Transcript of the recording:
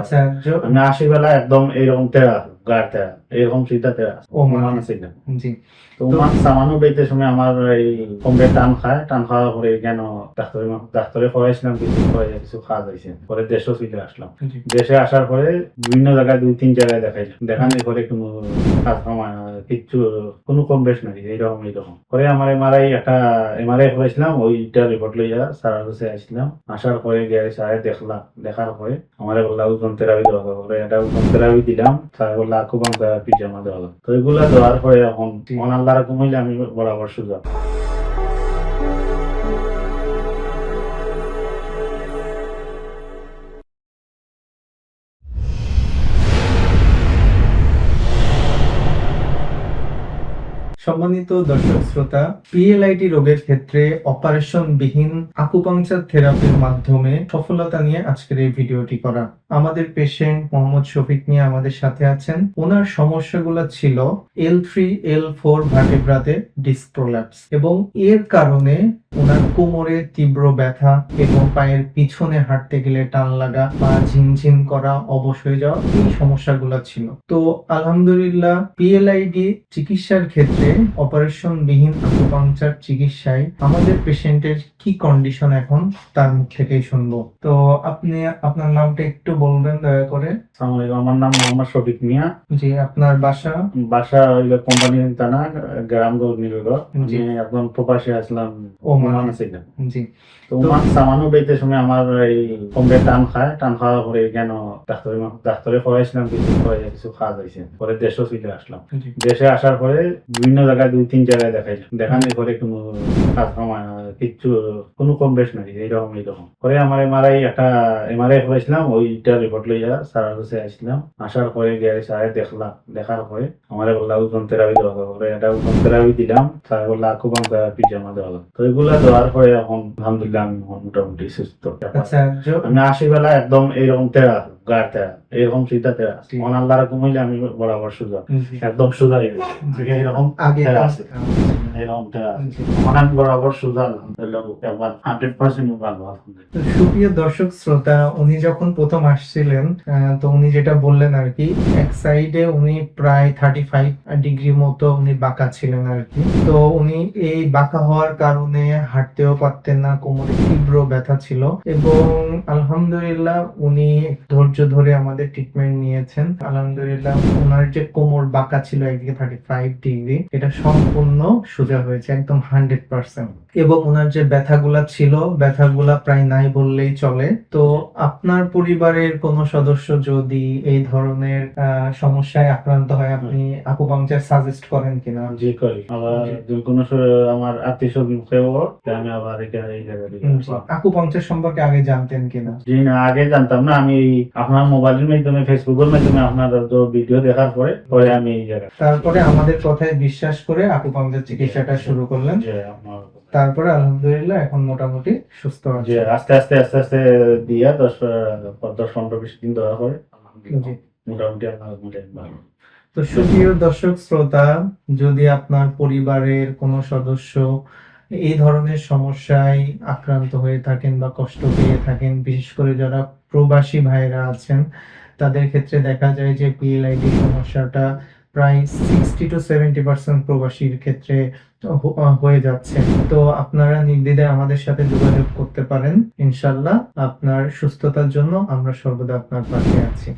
আচ্ছা জ- আমি আসি বেলা একদম এইরকম তেরা। এরকম জি। তো মান সামানো বেইতে সময় আমার এই কমবে টান খায়। টান খাওয়ার পরে কেন ডাক্তারে ডাক্তারে খাওয়াইছিলাম কিছু খাওয়াই কিছু খাওয়া যাইছে পরে দেশও ফিরে আসলাম। দেশে আসার পরে বিভিন্ন জায়গায় দুই তিন জায়গায় দেখাইলাম দেখানোর পরে কোনো কাজ কিচ্ছু কোনো কম বেশ নাই। এইরকম এইরকম। পরে আমার এমআরআই একটা এমআরআই করেছিলাম ওইটা রিপোর্ট লইয়া স্যারের কাছে আসছিলাম। আসার পরে গিয়ে স্যারে দেখলাম। দেখার পরে আমার বললাম ওজন থেরাপি হবে পরে এটা ওজন থেরাপি দিলাম। স্যার বললা আকুপাং থেরাপি জমা দেওয়া। তো এগুলা দেওয়ার পরে এখন মনাল দ্বারা কমাইলে আমি বরাবর সুযোগ সম্মানিত দর্শক শ্রোতা পিএলআইটি রোগের ক্ষেত্রে অপারেশন বিহীন আকুপাংচার থেরাপির মাধ্যমে সফলতা নিয়ে আজকের এই ভিডিওটি করা। আমাদের পেশেন্ট মোহাম্মদ শফিক নিয়ে আমাদের সাথে আছেন। ওনার সমস্যাগুলো ছিল এল থ্রি এল ফোর ভার্টেব্রাতে ডিস্ক প্রোল্যাপস এবং এর কারণে ওনার কোমরে তীব্র ব্যথা এবং পায়ের পিছনে হাঁটতে গেলে টান লাগা পা ঝিমঝিম করা অবশ হয়ে যাওয়া এই সমস্যাগুলো ছিল। তো আলহামদুলিল্লাহ পিএলআইডি চিকিৎসার ক্ষেত্রে অপারেশন বিহীন আকুপাংচার চিকিৎসায় আমাদের পেশেন্টের কি কন্ডিশন এখন তার মুখ থেকেই শুনব। তো আপনি আপনার নামটা একটু বলবেন দয়া করে। আমার নাম মোহাম্মদ শফিক মিয়া। জি আপনার বাসা? বাসা হইল কোম্পানির টানা গ্রাম জি। একদম প্রবাসে আসলাম ও। ওমান ছিলাম জি। তো ওমান সামানো বেইতে সময় আমার এই কমবে টান খায়। টান খাওয়ার পরে কেন ডাক্তারে ডাক্তারে খাওয়াইছিলাম কিছু খাওয়াই কিছু খাওয়া যাইছে পরে দেশও ফিরে আসলাম। দেশে আসার পরে বিভিন্ন জায়গায় দুই তিন জায়গায় দেখাইলাম দেখানোর পরে কোনো কাজ কামা কিচ্ছু কোনো কম বেশ নাই এইরকম এইরকম পরে আমার এমআরআই একটা এমআরআই করেছিলাম ওইটা রিপোর্ট লইয়া স্যারের কাছে আসছিলাম। আসার পরে গিয়ে স্যারে দেখলাম দেখার পরে আমার বললা ওজন থেরাপি দেওয়া পরে এটা ওজন থেরাপি দিলাম। স্যার বললা আকুপাং থেরাপি জমা দেওয়া তো এগুলা দেওয়ার পরে এখন আলহামদুলিল্লাহ আমি মোটামুটি সুস্থ। আচ্ছা আমি আসি বেলা একদম এইরকম তেরা গাড় তেরা এরকম কমাইলে আমি বরাবর সুযোগ একদম। আগে এরকম আগে আছে। সুপ্রিয় দর্শক শ্রোতা উনি যখন প্রথম আসছিলেন তো উনি যেটা বললেন আর কি এক সাইডে উনি প্রায় থার্টি ফাইভ ডিগ্রি মতো উনি বাঁকা ছিলেন আর কি। তো উনি এই বাঁকা হওয়ার কারণে হাঁটতেও পারতেন না কোমরে তীব্র ব্যথা ছিল। এবং আলহামদুলিল্লাহ উনি ধৈর্য ধরে আমাদের ট্রিটমেন্ট নিয়েছেন। আলহামদুলিল্লাহ ওনার যে কোমর বাঁকা ছিল একদিকে থার্টি ফাইভ ডিগ্রি এটা সম্পূর্ণ সোজা হয়েছে, একদম হান্ড্রেড পার্সেন্ট এবং ওনার যে ব্যথাগুলা ছিল ব্যথাগুলা প্রায় নাই বললেই চলে। তো আপনার পরিবারের কোন সদস্য যদি এই ধরনের সমস্যায় আক্রান্ত হয় আপনি আকুপাংচার সাজেস্ট করেন কিনা? জি করি। আবার জি। যদি কোনো আমার আত্মীয় স্বজন কেউ আমি আবার আকুপাংচার সম্পর্কে আগে জানতেন কিনা? জি না আগে জানতাম না। আমি আপনার মোবাইলের মাধ্যমে ফেসবুকের মাধ্যমে আপনার ভিডিও দেখার পরে পরে আমি এই জায়গায় তারপরে আমাদের কথায় বিশ্বাস করে আকুপাংচার চিকিৎসাটা শুরু করলেন। যে আপনার তারপরে আলহামদুলিল্লাহ এখন মোটামুটি সুস্থ আছে। আস্তে আস্তে আস্তে আস্তে দিয়া দশ দশ পনেরো বিশ দিন পরে জি। মোটামুটি ভালো তো সুপ্রিয় দর্শক শ্রোতা যদি আপনার পরিবারের কোনো সদস্য এই ধরনের সমস্যায় আক্রান্ত হয়ে থাকেন বা কষ্ট পেয়ে থাকেন বিশেষ করে যারা প্রবাসী ভাইরা আছেন তাদের ক্ষেত্রে দেখা যায় যে পিএলআইডি সমস্যাটা প্রায় সিক্সটি টু সেভেন্টি পার্সেন্ট প্রবাসীর ক্ষেত্রে হয়ে যাচ্ছে। তো আপনারা নির্দ্বিধায় আমাদের সাথে যোগাযোগ করতে পারেন ইনশাল্লাহ আপনার সুস্থতার জন্য আমরা সর্বদা আপনার পাশে আছি।